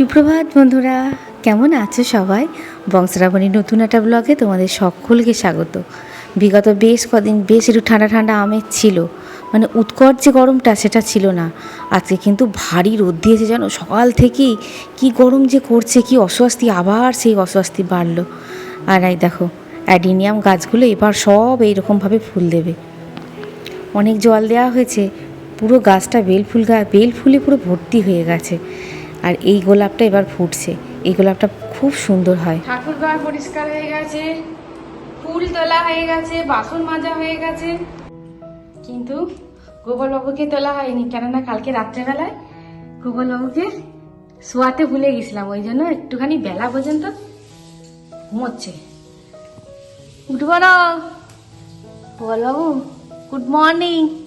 সুপ্রভাত বন্ধুরা, কেমন আছো সবাই? বংশরাবণীর নতুন একটা ব্লগে তোমাদের সকলকে স্বাগত। বিগত বেশ কদিন বেশ একটু ঠান্ডা ঠান্ডা আমের ছিল। মানে উৎকট যে গরমটা সেটা ছিল না। আজকে কিন্তু ভারী রোদ দিয়েছে যেন সকাল থেকেই কি গরম যে করছে, কি অস্বস্তি, আবার সেই অস্বস্তি বাড়লো। আর এই দেখো, অ্যাডিনিয়াম গাছগুলো এবার সব এইরকমভাবে ফুল দেবে। অনেক জল দেওয়া হয়েছে, পুরো গাছটা বেল ফুল গা বেল ফুলে পুরো ভর্তি হয়ে গেছে। আর এই গোলাপটা এবার ফুটছে। এই গোলাপটা খুব সুন্দর হয়। ঠাকুর ঘর পরিষ্কার হয়ে গেছে, ফুল তোলা হয়ে গেছে, বাসন মাজা হয়ে গেছে। কিন্তু গোপালবাবুকে তোলা হয়নি, কেননা কালকে রাত্রেবেলায় গোপালবাবুকে শোয়াতে ভুলে গেছিলাম, ওই জন্য একটুখানি বেলা পর্যন্ত ঘুমোচ্ছে। উঠে পড়ো। গোপালবাবু গুড মর্নিং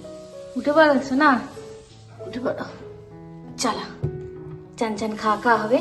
উঠে পড়ো শোনা উঠে পড়ো। চলো। চান চান খাওয়া খাওয়া হবে?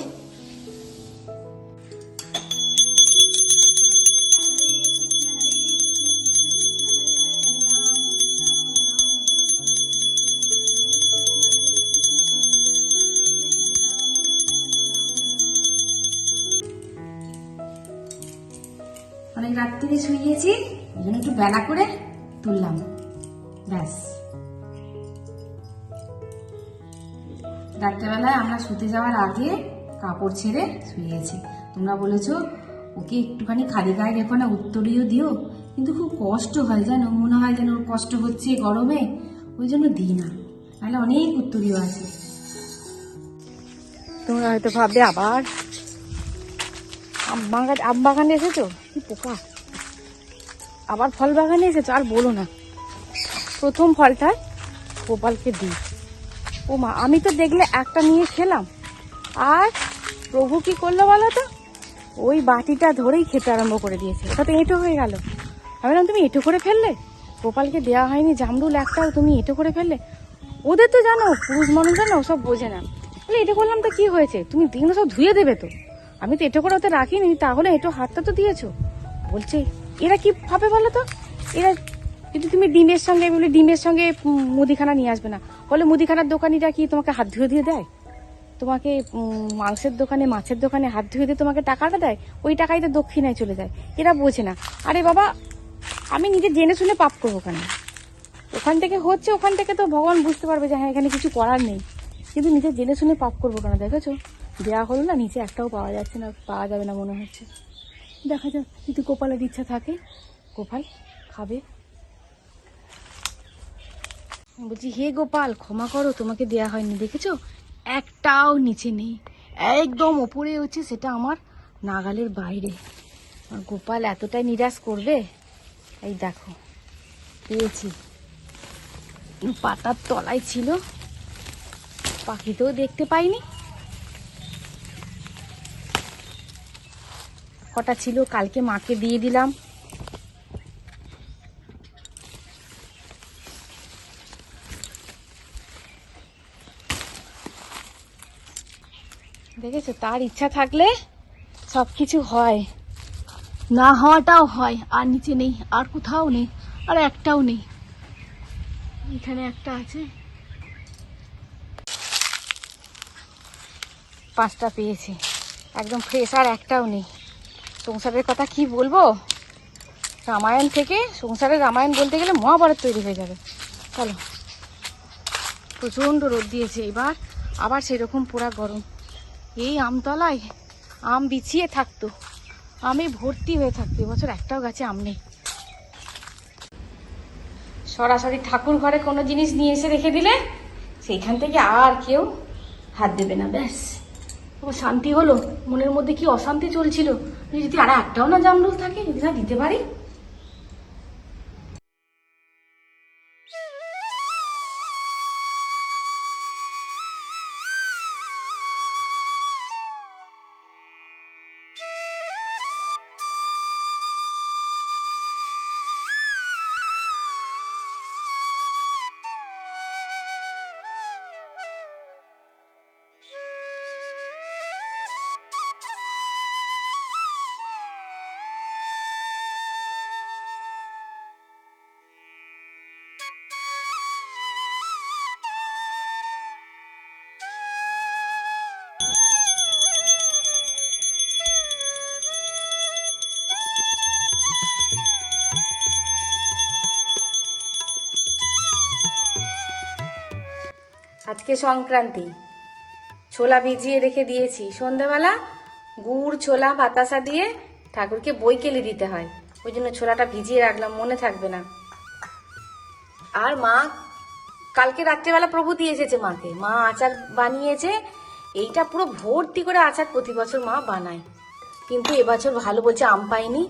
যাওয়ার আগে কাপড় ছেড়ে শুয়েছি। তোমরা বলেছ, ওকে একটুখানি খালি গায়ে রেখো না, উত্তরীয় দিও। কিন্তু খুব কষ্ট হয়, জানো? মনে হয় যেন ওর কষ্ট হচ্ছে গরমে, ওই জন্য দিই না। তাহলে অনেক উত্তরীয় আছে। তোমরা হয়তো ভাববে, আবার আম বাগান আম বাগানে এসেছ? কি পোকা? আবার ফল বাগানে এসেছ? আর বলো না। প্রথম ফলটা গোপালকে দিই। ও মা আমি তো দেখলে একটা নিয়ে খেলাম। আর প্রভু কি করল বলো তো? ওই বাটিটা ধরেই খেতে আরম্ভ করে দিয়েছে। ওটা তো এঁটো হয়ে গেল। আমি তুমি এঁটো করে ফেললে? গোপালকে দেওয়া হয়নি, জামরুল একটাও তুমি এঁটো করে ফেললে? ওদের তো জানো, পুরুষ মানুষ জানো সব বোঝে না। বলে, এঁটো করলাম তো কি হয়েছে? তুমি দিনগুলো সব ধুয়ে দেবে তো। আমি তো এঁটো করে ওতে রাখিনি, তাহলে এঁটো হাতটা তো দিয়েছ। বলছে, এরা কি ভাবে বলো তো? এরা যদি তুমি ডিমের সঙ্গে, বলে ডিমের সঙ্গে মুদিখানা নিয়ে আসবে না। বলে, মুদিখানার দোকানিটা কি তোমাকে হাত ধুয়ে দিয়ে দেয়? তোমাকে মাংসের দোকানে, মাছের দোকানে হাত ধুয়ে দিয়ে তোমাকে টাকাটা দেয়, ওই টাকাই তো দক্ষিণায় চলে যায়। এরা বোঝে না। আরে বাবা, আমি নিজে জেনে শুনে পাপ করব কেন? ওখান থেকে হচ্ছে, ওখান থেকে তো ভগবান বুঝতে পারবে যে হ্যাঁ এখানে কিছু করার নেই। কিন্তু নিজে জেনে শুনে পাপ করব কেন, দেখেছ? দেওয়া হলো না, নিচে একটাও পাওয়া যাচ্ছে না, পাওয়া যাবে না মনে হচ্ছে। দেখা যাক, যদি গোপালের ইচ্ছা থাকে, গোপাল খাবে। বলছি, হে গোপাল, ক্ষমা করো, তোমাকে দেয়া হয়নি, দেখেছ? একটাও নিচে নেই। একদম ওপরে হচ্ছে সেটা আমার নাগালের বাইরে। গোপাল এতটাই নিরাশ করবে? এই দেখো, পেয়েছি। পাতার তলায় ছিল। পাখিতেও দেখতে পাইনি। কটা ছিল, কালকে মাকে দিয়ে দিলাম। দেখেছ তার ইচ্ছা থাকলে সব কিছু হয়। না হওয়াটাও হয় আর নিচে নেই আর কোথাও নেই আর একটাও নেই। এখানে একটা আছে। পাঁচটা পেয়েছি। একদম ফ্রেশ আর একটাও নেই। সংসারের কথা কি বলব? রামায়ণ থেকে সংসারের রামায়ণ বলতে গেলে মহাভারত তৈরি হয়ে যাবে। চলো। প্রচণ্ড রোদ দিয়েছে এবার আবার সেরকম পোড়া গরম। এই আমতলায় আম বিছিয়ে থাকতো। আমি ভর্তি হয়ে থাকতো। এবছর একটাও গাছে আম নেই। সরাসরি ঠাকুর ঘরে কোনো জিনিস নিয়ে এসে রেখে দিলে সেইখান থেকে আর কেউ হাত দেবে না, ব্যাস। ও শান্তি হলো। মনের মধ্যে কি অশান্তি চলছিল? যদি আর একটাও না জামরুল থাকে, যদি না দিতে পারি? আজকে সংক্রান্তি। ছোলা ভিজিয়ে রেখে দিয়েছি। সন্ধেবেলা গুড়, ছোলা, বাতাসা দিয়ে ঠাকুরকে বই কেলে দিতে হয়। ওই জন্য ছোলাটা ভিজিয়ে রাখলাম, মনে থাকবে না। আর মা, কালকে রাত্রেবেলা প্রভু দিয়ে এসেছে মাকে। মা আচার বানিয়েছে। এইটা পুরো ভর্তি করে আচার প্রতি বছর মা বানায়। কিন্তু এবছর ভালো বলছে আম পাইনি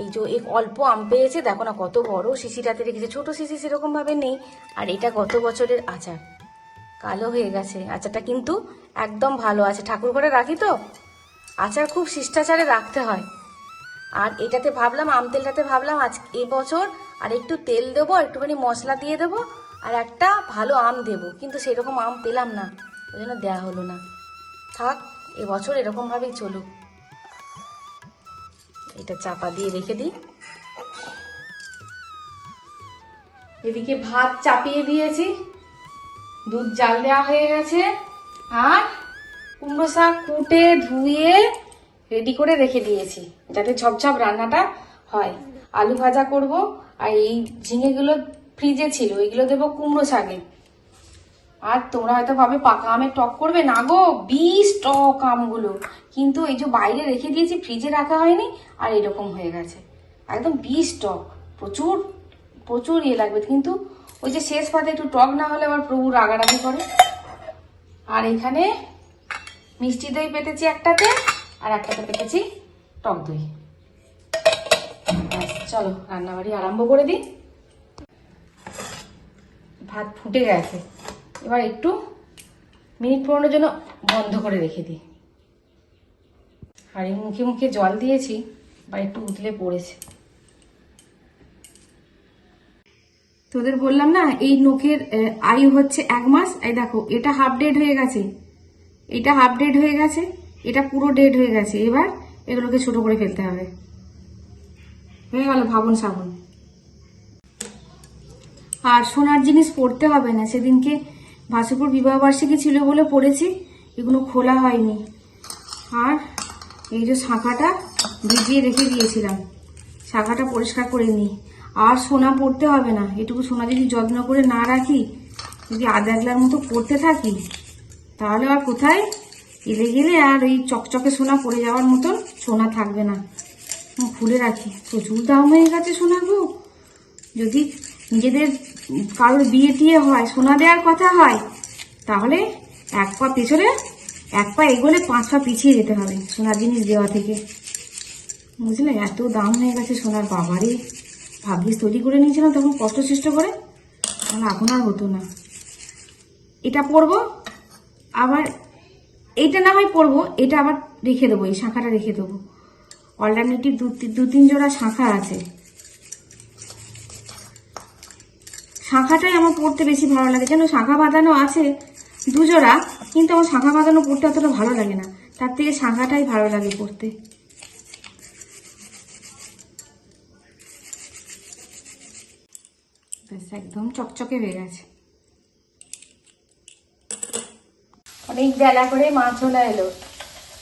এই যে এক অল্প আম পেয়েছে, দেখো না কত বড় শিশিটাতে রেখেছে। ছোট শিশি সেরকম ভাবে নেই। আর এটা গত বছরের আচার। কালো হয়ে গেছে। আচারটা কিন্তু একদম ভালো আছে। ঠাকুর ঘরে রাখি তো? আচার খুব শিষ্টাচারে রাখতে হয়। আর এটাতে ভাবলাম আম তেলটাতে ভাবলাম, আজ এবছর আর একটু তেল দেবো একটুখানি মশলা দিয়ে দেবো, আর একটা ভালো আম দেবো। কিন্তু সেরকম আম পেলাম না। ওই জন্য দেওয়া হলো না। থাক এবছর এরকমভাবেই চলুক। এটা চাপা দিয়ে রেখে দিই। এদিকে ভাত চাপিয়ে দিয়েছি। দুধ জাল দেওয়া হয়ে গেছে। আর কুমড়ো শাক কুটে, ধুয়ে রেডি করে রেখে দিয়েছি। যাতে ঝপঝপ রান্নাটা হয়। আলু ভাজা করব, আর এই ঝিঙেগুলো ফ্রিজে ছিল এগুলো দেবো কুমড়ো শাকে। আর তোমরা হয়তো ভাবে, পাকা আমের টক করবে? না গো, বিষ টক আমগুলো। কিন্তু এই যে বাইরে রেখে দিয়েছি ফ্রিজে রাখা হয়নি, আর এরকম হয়ে গেছে। একদম বিষ টক। প্রচুর প্রচুর ইয়ে লাগবে। কিন্তু ওই যে শেষ পাতে একটু টক না হলে আবার প্রভু রাগারাগি করে। আর এখানে মিষ্টি দই পেতেছি একটাতে, আর একটাতে পেতেছি টক দই। চলো, রান্নাবাড়ি আরম্ভ করে দিই। ভাত ফুটে গেছে। এবার একটু মিনিট পনেরোর জন্য বন্ধ করে রেখে দিই। আর এই মুখে মুখে জল দিয়েছি বা একটু উতলে পড়েছে। তোদের বললাম না, এই নখের আয়ু হচ্ছে এক মাস, এই দেখো, এটা হাফ ডেড হয়ে গেছে। এটা হাফ ডেড হয়ে গেছে, এটা পুরো ডেড হয়ে গেছে। এবার এগুলোকে ছোট করে ফেলতে হবে। হয়ে গেল ভাবন সাবন। আর সোনার জিনিস পড়তে হবে না, সেদিনকে ভাসুপুর বিবাহবার্ষিকী ছিল বলে পড়েছি, এগুলো খোলা হয়নি। আর এই যে শাঁখাটা ভিজিয়ে রেখে দিয়েছিলাম, শাঁখাটা পরিষ্কার করে নিই। আর সোনা পড়তে হবে না। এটুকু সোনা যদি যত্ন করে না রাখি, যদি আদাগলার মতো পড়তে থাকি, তাহলে আর কোথায় এলে গেলে আর এই চকচকে সোনা পড়ে যাওয়ার মতন সোনা থাকবে না। খুলে রাখি। প্রচুর দাম হয়ে গেছে সোনাগো যদি নিজেদের কারোর বিয়ে টিয়ে হয়, সোনা দেওয়ার কথা হয়, তাহলে এক পা পেছনে, এক পা এগোলে পাঁচ পা পিছিয়ে যেতে হবে সোনার জিনিস দেওয়া থেকে। বুঝলে? এত দাম হয়ে গেছে সোনার বাবারে। ভাগ্যিস তৈরি করে নিয়েছিলাম, তখন কষ্ট সৃষ্ট করে। তাহলে এখন আর হতো না। এটা পরবো, আবার এইটা না হয় পরবো, এটা আবার রেখে দেবো, এই শাঁখাটা রেখে দেবো। অল্টারনেটিভ দু তিন জোড়া শাঁখা আছে। শাঁখাটাই আমার পড়তে বেশি ভালো লাগে। যেন শাঁখা বাঁধানো আছে দুজোড়া কিন্তু আমার শাঁখা বাঁধানো পড়তে অতটা ভালো লাগে না। তার থেকে শাঁখাটাই ভালো লাগে পড়তে। ব্যাস একদম চকচকে হয়ে গেছে। অনেক বেলা করে মাছ চলে এলো।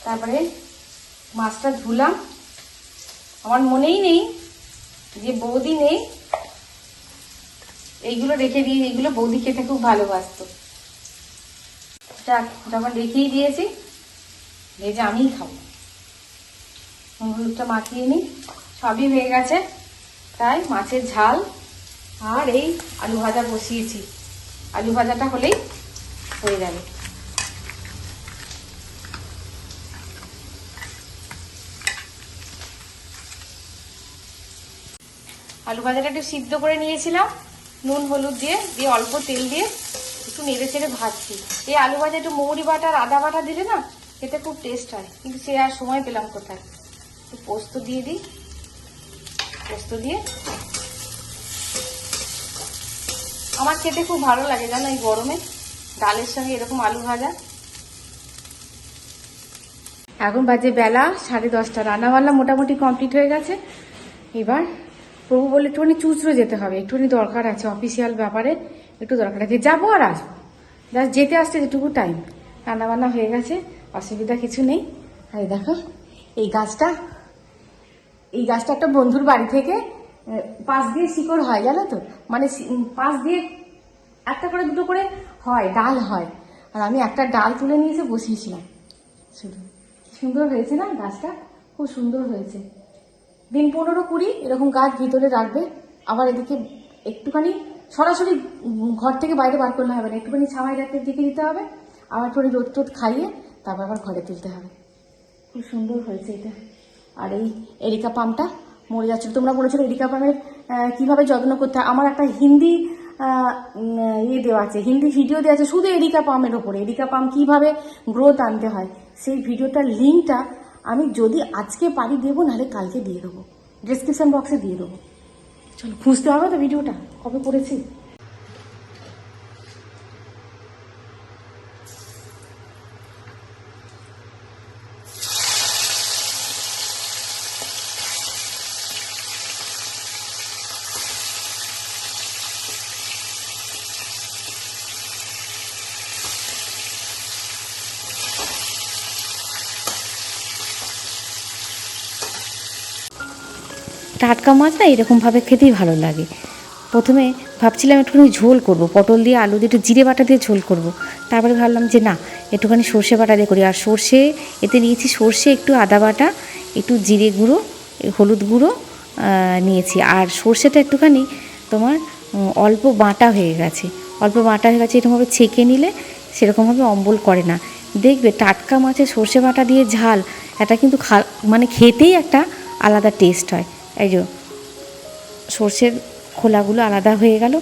তারপরে মাছটা ধুলাম। আমার মনেই নেই যে বৌদি নেই। এইগুলো রেখে দিয়ে, এইগুলো বৌদি খেতে খুব ভালোবাসতো। যাক, যখন রেখেই দিয়েছি, ভেজে আমিই খাব। হলুদটা মাখিয়ে নিই। সবই হয়ে গেছে। তাই মাছের ঝাল আর এই আলু ভাজা বসিয়েছি। আলু ভাজাটা হলেই হয়ে যাবে। আলু ভাজাটা একটু সিদ্ধ করে নিয়েছিলাম। নুন, হলুদ দিয়ে দিয়ে অল্প তেল দিয়ে একটু নেড়ে চেড়ে ভাজছি। এই আলু ভাজা একটু মৌরি বাটা আর আদা বাটা দিলে না খেতে খুব টেস্ট হয়। কিন্তু সে আর সময় পেলাম কোথায়? পোস্ত দিয়ে দিই। পোস্ত দিয়ে আমার খেতে খুব ভালো লাগে, জানো এই গরমে? ডালের সঙ্গে এরকম আলু ভাজা। এখন বাজে বেলা, সাড়ে দশটা। রান্নাবান্না মোটামুটি কমপ্লিট হয়ে গেছে। এবার প্রভু বলে একটুখানি চুচড়ো যেতে হবে। একটুখানি দরকার আছে অফিসিয়াল ব্যাপারে। একটু দরকার আছে। যাব আর আসব। জাস্ট যেতে আসতে যেটুকু টাইম রান্নাবান্না হয়ে গেছে। অসুবিধা কিছু নেই। আর দেখো, এই গাছটা এই গাছটা একটা বন্ধুর বাড়ি থেকে পাশ দিয়ে শিকড় হয়, জানো তো? মানে পাশ দিয়ে একটা করে দুটো করে হয়, ডাল হয়। আর আমি একটা ডাল তুলে নিয়ে এসে বসিয়েছিলাম। শুধু। সুন্দর হয়েছে না গাছটা? খুব সুন্দর হয়েছে। দিন পনেরো কুড়ি, এরকম গাছ ভিতরে রাখবে। আবার এদিকে একটুখানি, সরাসরি ঘর থেকে বাইরে বার করলে হবে না। একটুখানি ছাওয়াই রাখতে দিকে দিতে হবে। আবার একটু রোদ টোদ খাইয়ে তারপর আবার ঘরে তুলতে হবে। খুব সুন্দর হয়েছে এটা। আর এই এরিকা পামটা মরে যাচ্ছিল। তোমরা বলেছিল এডিকা পামের কীভাবে যত্ন করতে আমার একটা হিন্দি ইয়ে দেওয়া আছে, হিন্দি ভিডিও দেওয়া আছে, শুধু এরিকা পামের ওপরে এরিকা পাম কীভাবে গ্রোথ আনতে হয়, সেই ভিডিওটার লিঙ্কটা আমি যদি আজকে পারি দেবো, নাহলে কালকে দিয়ে দেবো। ডিসক্রিপশন বক্সে দিয়ে দেবো। চলো, খুঁজতে হবে তো ভিডিওটা কবে করেছি? টাটকা মাছ না এরকমভাবে খেতেই ভালো লাগে। প্রথমে ভাবছিলাম একটুখানি ঝোল করব, পটল দিয়ে আলু দিয়ে একটু জিরে বাটা দিয়ে ঝোল করব। তারপরে ভাবলাম যে না, একটুখানি সর্ষে বাটা দিয়ে করি। আর সর্ষে, এতে নিয়েছি সর্ষে, একটু আদা বাটা, একটু জিরে গুঁড়ো, হলুদ গুঁড়ো নিয়েছি। আর সর্ষেটা একটুখানি তোমার অল্প বাটা হয়ে গেছে। অল্প বাটা হয়ে গেছে, এরকমভাবে ছেঁকে নিলে সেরকমভাবে অম্বল করে না। দেখবে টাটকা মাছে সর্ষে বাটা দিয়ে ঝাল, এটা কিন্তু খা মানে খেতেই একটা আলাদা টেস্ট হয়। এই যে সর্ষের খোলাগুলো আলাদা হয়ে গেল।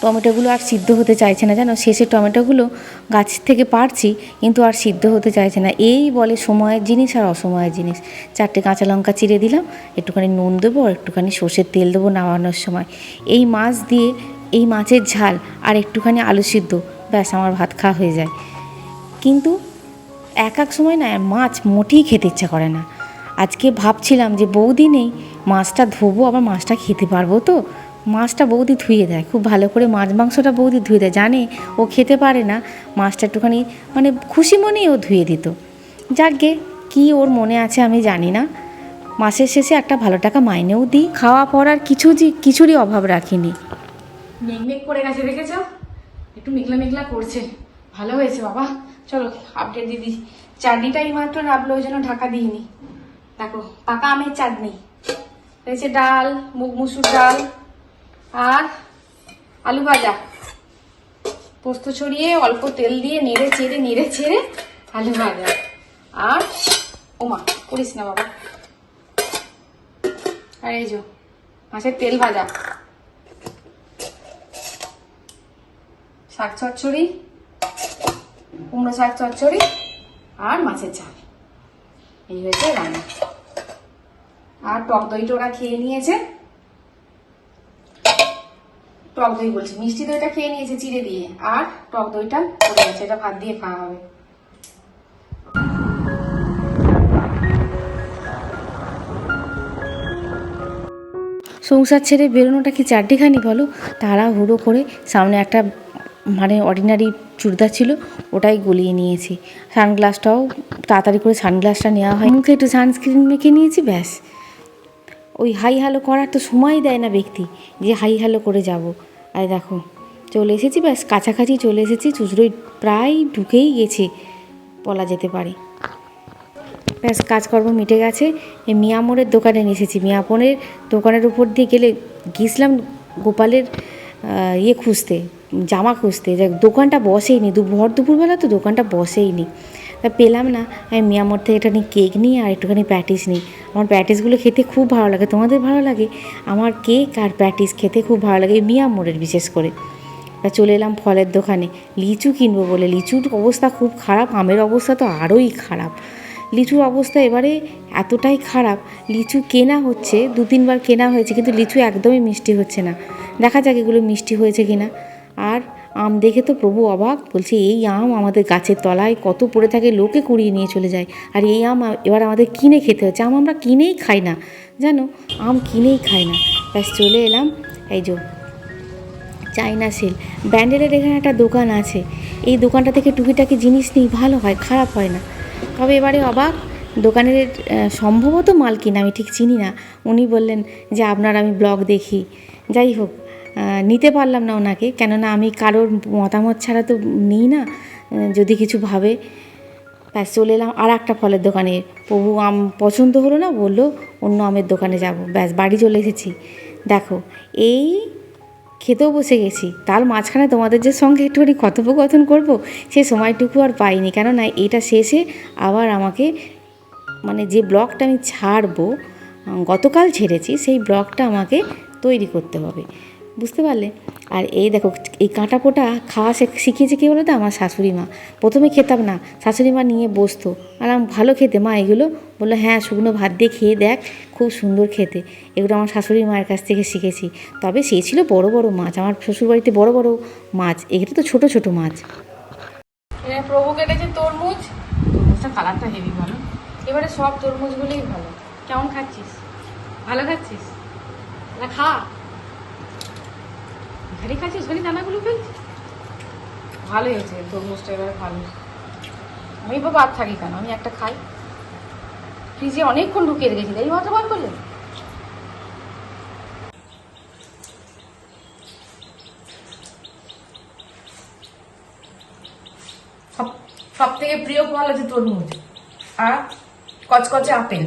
টমেটোগুলো আর সিদ্ধ হতে চাইছে না, জানো? শেষে টমেটোগুলো গাছ থেকে পারছি, কিন্তু আর সিদ্ধ হতে চাইছে না। এই বলে সময়ের জিনিস আর অসময়ের জিনিস। চারটে কাঁচা লঙ্কা চিড়ে দিলাম, একটুখানি নুন দেবো আর একটুখানি সর্ষের তেল দেবো নামানোর সময়। এই মাছ দিয়ে এই মাছের ঝাল আর একটুখানি আলু সিদ্ধ, ব্যাস, আমার ভাত খাওয়া হয়ে যায়। কিন্তু এক এক সময় না মাছ মোটেই খেতে ইচ্ছা করে না। আজকে ভাবছিলাম যে বৌদি নেই, মাছটা ধোবো, আবার মাছটা খেতে পারব তো। মাছটা বৌদি ধুয়ে দেয়, খুব ভালো করে মাছ মাংসটা বৌদি ধুয়ে দেয়। জানে ও খেতে পারে না, মাছটা একটুখানি মানে খুশি মনেই ও ধুয়ে দিত। যাকগে, কী ওর মনে আছে আমি জানি না। মাসের শেষে একটা ভালো টাকা মাইনেও দিই, খাওয়া পড়ার কিছু কিছুরই অভাব রাখিনি। মেঘমেঘ করে গেছে, দেখেছ? একটু মেঘলা মেঘলা করছে। ভালো হয়েছে, বাবা। চলো আপডেট দিদি চাটনিটা এই মাত্র নাবলো ওই জন্য ঢাকা দিইনি। দেখো, পাকা আমের চাটনি। রয়েছে ডাল, মুগ মুসুর ডাল আর আলু ভাজা। পোস্ত ছড়িয়ে অল্প তেল দিয়ে নেড়ে চেড়ে, নেড়ে ছেড়ে আলু ভাজা। আর ওমা, করিস না বাবা। আর এই যো মাছের তেল ভাজা। শাক চচ্চড়ি, কুমড়ো শাক চচ্চড়ি আর মাছের ঝাল। এই হয়েছে রান্না। আর টক দইটা ওরা খেয়ে নিয়েছে। টক দই বলছি, মিষ্টি দইটা খেয়ে নিয়েছে চিড়ে দিয়ে। আর টক দইটা পড়ে এটা ভাত দিয়ে খাওয়া হবে। সংসার ছেড়ে বেরোনোটা কি চারটিখানি বলো? তারা হুড়ো করে সামনে একটা মানে অর্ডিনারি চুড়িদার ছিল, ওটাই গলিয়ে নিয়েছি। সানগ্লাসটাও তাড়াতাড়ি করে সানগ্লাসটা নেওয়া হয়। মুখে একটু সানস্ক্রিন মেখে নিয়েছি, ব্যাস। ওই হাই হ্যালো করার তো সময় দেয় না ব্যক্তি, যে হাই হ্যালো করে যাব। আর দেখো, চলে এসেছি, ব্যাস, কাছাকাছি চলে এসেছি চুচড়োই প্রায় ঢুকেই গেছে, বলা যেতে পারে। ব্যাস, কাজকর্ম মিটে গেছে। এই মিয়ামোড়ের দোকানে এসেছি। মিয়াপনের দোকানের উপর দিয়ে গেলে গিয়েছিলাম গোপালের ইয়ে খুঁজতে। জামা খুঁজতে। যে দোকানটা বসেইনি দু ভর দুপুরবেলা তো দোকানটা বসেইনি তা পেলাম না। আমি মিয়ামোড় থেকে একটা কেক নিই আর একটুখানি প্যাটিস নিই। আমার প্যাটিসগুলো খেতে খুব ভালো লাগে। তোমাদের ভালো লাগে? আমার কেক আর প্যাটিস খেতে খুব ভালো লাগে। এই মিয়ামোড়ের বিশেষ করে। তা চলে এলাম ফলের দোকানে। লিচু কিনবো বলে। লিচুর অবস্থা খুব খারাপ। আমের অবস্থা তো আরোই খারাপ। লিচুর অবস্থা এবারে এতটাই খারাপ। লিচু কেনা হচ্ছে। দু তিনবার কেনা হয়েছে, কিন্তু লিচু একদমই মিষ্টি হচ্ছে না। দেখা যাক এগুলো মিষ্টি হয়েছে কিনা। আর আম দেখে তো প্রভু অবাক, বলছে, এই আম আমাদের গাছের তলায় কত পড়ে থাকে, লোকে কুড়িয়ে নিয়ে চলে যায়। আর এই আম এবার আমাদের কিনে খেতে হচ্ছে। আম আমরা কিনেই খাই না। জানো, আম কিনেই খাই না। ব্যাস, চলে এলাম। এই যে চাইনা সেল। ব্যান্ডেলের এখানে একটা দোকান আছে। এই দোকানটা থেকে টুকিটাকি জিনিস নিই, ভালো হয়, খারাপ হয় না। তবে এবারে অবাক, দোকানের সম্ভবত মালকিন, আমি ঠিক চিনি না। উনি বললেন যে, আপনার আমি ব্লগ দেখি। যাই হোক নিতে পারলাম না ওনাকে। কেননা আমি কারোর মতামত ছাড়া তো নিই না। যদি কিছু ভাবে, ব্যাস চলে এলাম। আর একটা ফলের দোকানে। প্রভু আম পছন্দ হলো না, বলল, অন্য আমের দোকানে যাব। ব্যাস, বাড়ি চলে এসেছি। দেখো, এই খেতেও বসে গেছি। তার মাঝখানে তোমাদের যে সঙ্গে একটুখানি কথোপকথন করব, সে সময়টুকু আর পাইনি। কেননা এটা শেষে আবার আমাকে মানে যে ব্লগটা আমি ছাড়বো, গতকাল ছেড়েছি, সেই ব্লগটা আমাকে তৈরি করতে হবে। বুঝতে পারলে? আর এই দেখো, এই কাঁটা পোটা খাওয়া শিখিয়েছে কী বলো তো আমার শাশুড়ি মা। প্রথমে খেতাম না, শাশুড়ি মা নিয়ে বসতো। আর আমি ভালো খেতে, মা এগুলো বলল হ্যাঁ শুকনো ভাত দিয়ে খেয়ে দেখ, খুব সুন্দর খেতে। এগুলো আমার শাশুড়ি মায়ের কাছ থেকে শিখেছি। তবে সে ছিল বড় বড় মাছ। আমার শ্বশুরবাড়িতে বড় বড় মাছ। এগুলো তো ছোট ছোট মাছ। প্রভু কেটেছে তরমুজ। তরমুজটা কালারটা হেভি ভালো। এবারে সব তরমুজগুলোই ভালো। কেমন খাচ্ছিস? ভালো খাচ্ছিস? খা। ঘাড়ি খাচ্ছিস? ঘাড়ি দানাগুলো ফেলছিস? ভালোই হয়েছে, তরমুজটা এবারে ভালো। আমি বাবা আর থাকি কেন? আমি একটা খাই। ফ্রিজে অনেকক্ষণ ঢুকিয়ে রেখেছি এই মাত্র বার করলে? সব থেকে প্রিয় ফল আছে তরমুজ। আর কচকচে আপেল।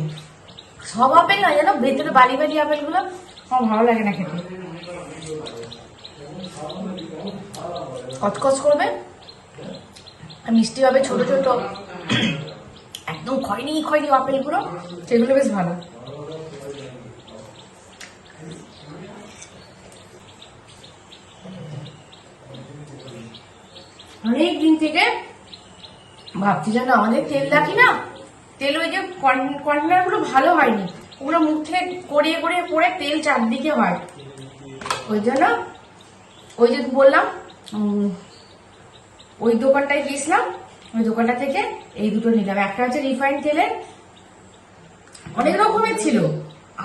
সব আপেল না জানো ভেতরে বালি বালি আপেলগুলো, আমার ভালো লাগে না খেতে। কচকচ করবে? মিষ্টি হবে ছোট ছোট একদম খয়নি খয়নি আপেলগুলো, সেগুলো বেশ ভালো। অনেক দিন থেকে ভাবছি যেন আমাদের তেল রাখি না, তেল ওই যে কন্টেনারগুলো ভালো হয়নি, ওগুলো মুখ থেকে গড়িয়ে গড়িয়ে পড়ে তেল চারদিকে হয়। ওই জন্য ওই যে বললাম ওই দোকানটায় গিয়েছিলাম, ওই দোকানটা থেকে এই দুটো নিলাম। একটা হচ্ছে রিফাইন্ড তেলের অনেক রকমের ছিল।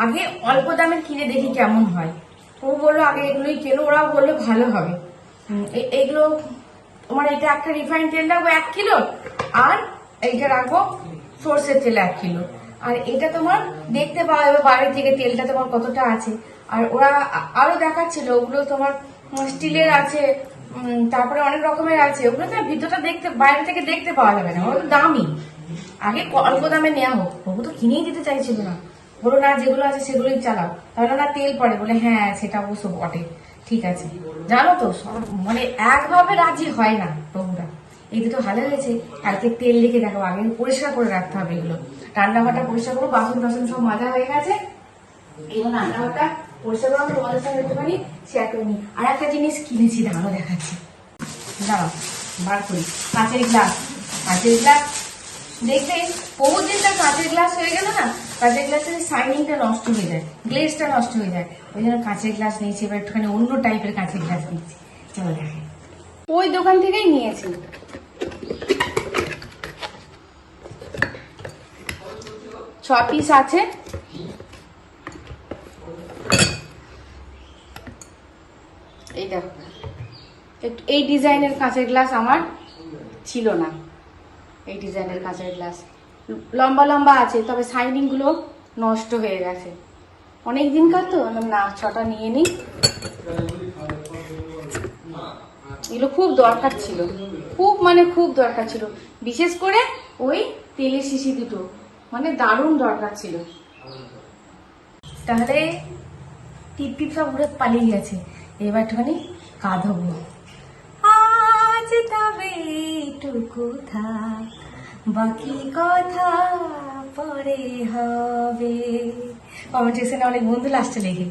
আগে অল্প দামে কিনে দেখি কেমন হয়। ও বলল, আগে এগুলোই কেনো। ওরাও বলল, ভালো হবে। এইগুলো তোমার এটা একটা রিফাইন তেল রাখব এক কিলো, আর এইটা রাখব সর্ষের তেল এক কিলো। আর এটা তোমার দেখতে পাওয়া যাবে বাইরে থেকে তেলটা তোমার কতটা আছে। আর ওরা আরও দেখাচ্ছিল, ওগুলো তোমার স্টিলের আছে তারপরে অনেক রকমের আছে। ওগুলো তো ভিতরটা দেখতে, বাইরে থেকে দেখতে পাওয়া যাবে না। ওগুলো দামি। আগে অল্প দামে নেওয়া হোক। ওগু তো কিনেই দিতে চাইছিল না। বলো না, যেগুলো আছে সেগুলোই চালাও। তাহলে না তেল পড়ে। বলে হ্যাঁ সেটা অবশ্য বটে। ঠিক আছে। জানো তো মানে একভাবে রাজি হয় না প্রভুরা এই দুটো ভালো হয়েছে। কালকে তেল লিখে দেখো আগে পরিষ্কার করে রাখতে হবে এগুলো। রান্নাঘরটা পরিষ্কার করব। বাসন টাসন সব মাজা হয়ে গেছে। এবং রান্নাঘরটা পরিষ্কার করব তোমাদের সঙ্গে একটুখানি শেয়ার করে নিই। আর একটা জিনিস কিনেছি, দাঁড়াও দেখাচ্ছি। দাঁড়াও, বার করি। কাঁচের গ্লাস কাঁচের গ্লাস দেখবে বহুদিন তার কাঁচের গ্লাস হয়ে গেল না, কাঁচের গ্লাসের শাইনিংটা নষ্ট হয়ে যায় গ্লেসটা নষ্ট হয়ে যায়। ওই জন্য কাঁচের গ্লাস নিয়েছি, এবার একটুখানি অন্য টাইপের কাঁচের গ্লাস নিচ্ছি। চলো দেখাই। ওই দোকান থেকেই নিয়েছি। ছ পিস আছে এই দেখো একটু- এই ডিজাইনের কাঁচের গ্লাস আমার ছিল না। এই ডিজাইনের কাঁচের গ্লাস। লম্বা লম্বা আছে, তবে শাইনিংগুলো নষ্ট হয়ে গেছে। অনেক দিনকার তো? না, ছটা নিয়ে নিই এগুলো খুব দরকার ছিল। খুব মানে খুব দরকার ছিল। বিশেষ করে ওই তেলের শিশি দুটো। মানে দারুণ দরকার ছিল। তাহলে টিপ টিপ সব উড়ে পালিয়ে গেছে। এবার একটুখানি কাঁদবো আজ তবে এইটুকু থাক। বাকি কথা পরে হবে। কমেন্ট সেকশনে অনেক বন্ধু লাস্টে লেগে।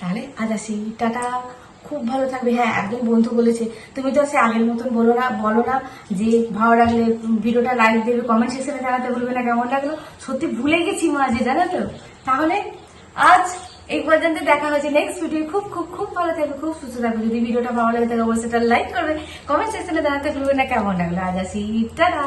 তাহলে আজ আসি। টাটা। খুব ভালো থাকবে। হ্যাঁ একজন বন্ধু বলেছে। তুমি তো সে আগের মতন বলো না বলো না যে ভালো লাগলে ভিডিওটা লাইক দেবে কমেন্ট সেকশনে জানাতে ভুলবে না, কেমন লাগল? সত্যি ভুলে গেছি মাঝে জানো তো? তাহলে আজ এই পর্যন্ত দেখা হচ্ছে নেক্সট ভিডিও খুব খুব খুব ভালো থাকবে, খুব সুস্থ থাকবে। যদি ভিডিওটা ভালো লাগে, তাহলে অবশ্যই লাইক করবে। কমেন্ট সেকশনে জানাতে ভুলবে না। কেমন লাগল? আজ আসি। টাটা!